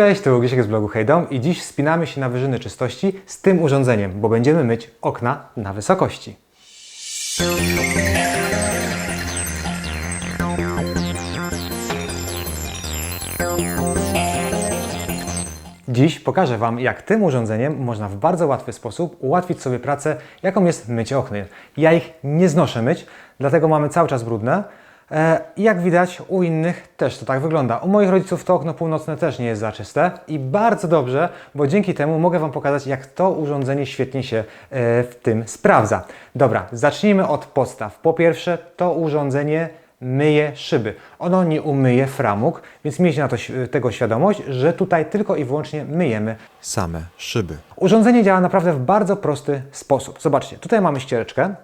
Cześć, to Grzesiek z blogu Hejdom i dziś wspinamy się na wyżyny czystości z tym urządzeniem, bo będziemy myć okna na wysokości. Dziś pokażę Wam, jak tym urządzeniem można w bardzo łatwy sposób ułatwić sobie pracę, jaką jest mycie okna. Ja ich nie znoszę myć, dlatego mamy cały czas brudne. E, jak widać, u innych też to tak wygląda. U moich rodziców to okno północne też nie jest za czyste i bardzo dobrze, bo dzięki temu mogę Wam pokazać, jak to urządzenie świetnie się e, w tym sprawdza. Dobra, zacznijmy od podstaw. Po pierwsze, to urządzenie myje szyby. Ono nie umyje framug, więc miejcie na to, tego świadomość, że tutaj tylko i wyłącznie myjemy same szyby. Urządzenie działa naprawdę w bardzo prosty sposób. Zobaczcie, tutaj mamy ściereczkę.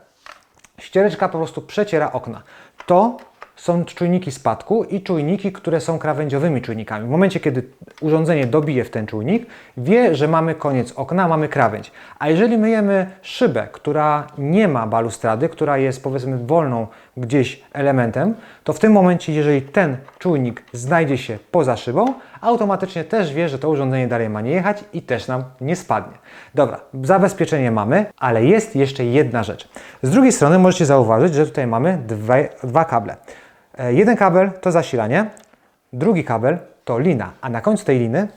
Ściereczka po prostu przeciera okna. To są czujniki spadku i czujniki, które są krawędziowymi czujnikami. W momencie, kiedy urządzenie dobije w ten czujnik, wie, że mamy koniec okna, mamy krawędź. A jeżeli myjemy szybę, która nie ma balustrady, która jest powiedzmy wolną gdzieś elementem, to w tym momencie, jeżeli ten czujnik znajdzie się poza szybą, automatycznie też wie, że to urządzenie dalej ma nie jechać i też nam nie spadnie. Dobra, zabezpieczenie mamy, ale jest jeszcze jedna rzecz. Z drugiej strony możecie zauważyć, że tutaj mamy dwa, dwa kable. E, Jeden kabel to zasilanie, drugi kabel to lina, a na końcu tej liny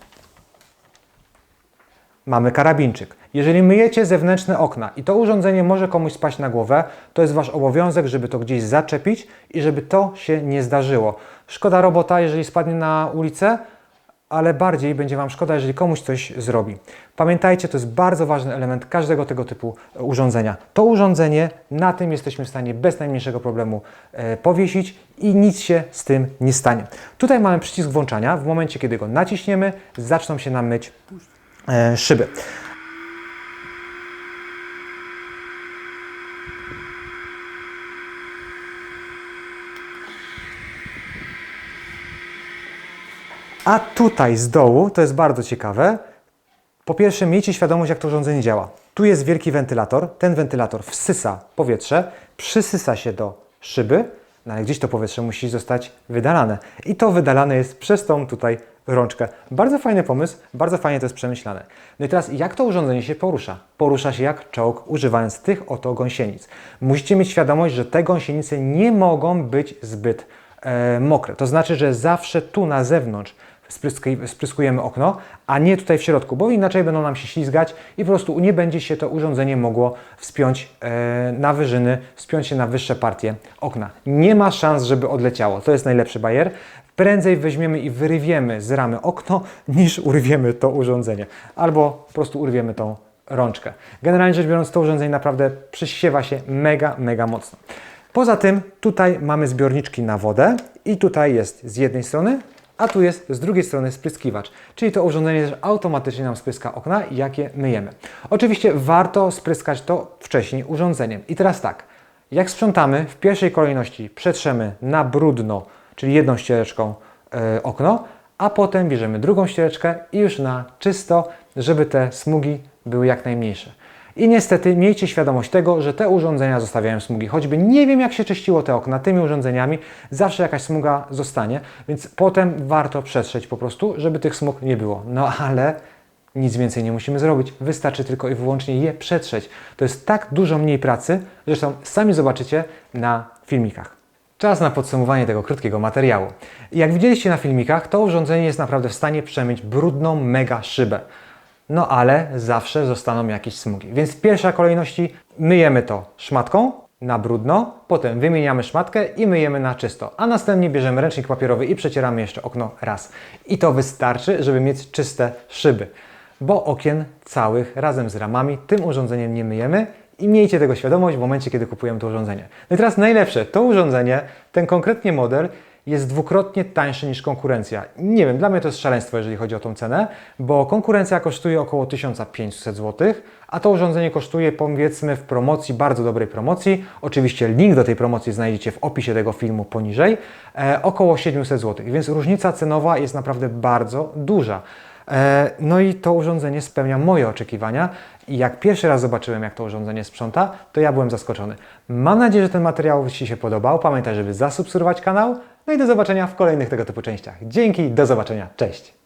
mamy karabinczyk. Jeżeli myjecie zewnętrzne okna i to urządzenie może komuś spaść na głowę, to jest Wasz obowiązek, żeby to gdzieś zaczepić i żeby to się nie zdarzyło. Szkoda robota, jeżeli spadnie na ulicę, ale bardziej będzie Wam szkoda, jeżeli komuś coś zrobi. Pamiętajcie, to jest bardzo ważny element każdego tego typu e, urządzenia. To urządzenie, na tym jesteśmy w stanie bez najmniejszego problemu e, powiesić i nic się z tym nie stanie. Tutaj mamy przycisk włączania. W momencie, kiedy go naciśniemy, zaczną się nam myć e, szyby. A tutaj z dołu, to jest bardzo ciekawe, po pierwsze miejcie świadomość, jak to urządzenie działa. Tu jest wielki wentylator, ten wentylator wsysa powietrze, przysysa się do szyby, no ale gdzieś to powietrze musi zostać wydalane. I to wydalane jest przez tą tutaj rączkę. Bardzo fajny pomysł, bardzo fajnie to jest przemyślane. No i teraz, jak to urządzenie się porusza? Porusza się jak czołg, używając tych oto gąsienic. Musicie mieć świadomość, że te gąsienice nie mogą być zbyt e, mokre. To znaczy, że zawsze tu na zewnątrz spryskujemy okno, a nie tutaj w środku, bo inaczej będą nam się ślizgać i po prostu nie będzie się to urządzenie mogło wspiąć e, na wyżyny, wspiąć się na wyższe partie okna. Nie ma szans, żeby odleciało. To jest najlepszy bajer. Prędzej weźmiemy i wyrywiemy z ramy okno, niż urwiemy to urządzenie. Albo po prostu urwiemy tą rączkę. Generalnie rzecz biorąc, to urządzenie naprawdę przysiewa się mega, mega mocno. Poza tym tutaj mamy zbiorniczki na wodę i tutaj jest z jednej strony a tu jest z drugiej strony spryskiwacz, czyli to urządzenie też automatycznie nam spryska okna, jakie myjemy. Oczywiście warto spryskać to wcześniej urządzeniem. I teraz tak, jak sprzątamy, w pierwszej kolejności przetrzemy na brudno, czyli jedną ściereczką e, okno, a potem bierzemy drugą ściereczkę i już na czysto, żeby te smugi były jak najmniejsze. I niestety miejcie świadomość tego, że te urządzenia zostawiają smugi. Choćby nie wiem, jak się czyściło te okna tymi urządzeniami, zawsze jakaś smuga zostanie, więc potem warto przetrzeć po prostu, żeby tych smug nie było. No ale nic więcej nie musimy zrobić. Wystarczy tylko i wyłącznie je przetrzeć. To jest tak dużo mniej pracy, zresztą sami zobaczycie na filmikach. Czas na podsumowanie tego krótkiego materiału. Jak widzieliście na filmikach, to urządzenie jest naprawdę w stanie przemyć brudną mega szybę. No ale zawsze zostaną jakieś smugi. Więc w pierwszej kolejności myjemy to szmatką na brudno, potem wymieniamy szmatkę i myjemy na czysto, a następnie bierzemy ręcznik papierowy i przecieramy jeszcze okno raz. I to wystarczy, żeby mieć czyste szyby, bo okien całych razem z ramami tym urządzeniem nie myjemy i miejcie tego świadomość w momencie, kiedy kupujemy to urządzenie. No i teraz najlepsze, to urządzenie, ten konkretnie model jest dwukrotnie tańszy niż konkurencja. Nie wiem, dla mnie to jest szaleństwo, jeżeli chodzi o tą cenę, bo konkurencja kosztuje około 1500 zł, a to urządzenie kosztuje powiedzmy w promocji, bardzo dobrej promocji, oczywiście link do tej promocji znajdziecie w opisie tego filmu poniżej, e, około 700 zł, więc różnica cenowa jest naprawdę bardzo duża. E, No i to urządzenie spełnia moje oczekiwania i jak pierwszy raz zobaczyłem, jak to urządzenie sprząta, to ja byłem zaskoczony. Mam nadzieję, że ten materiał Ci się podobał. Pamiętaj, żeby zasubskrybować kanał. No i do zobaczenia w kolejnych tego typu częściach. Dzięki, do zobaczenia, cześć!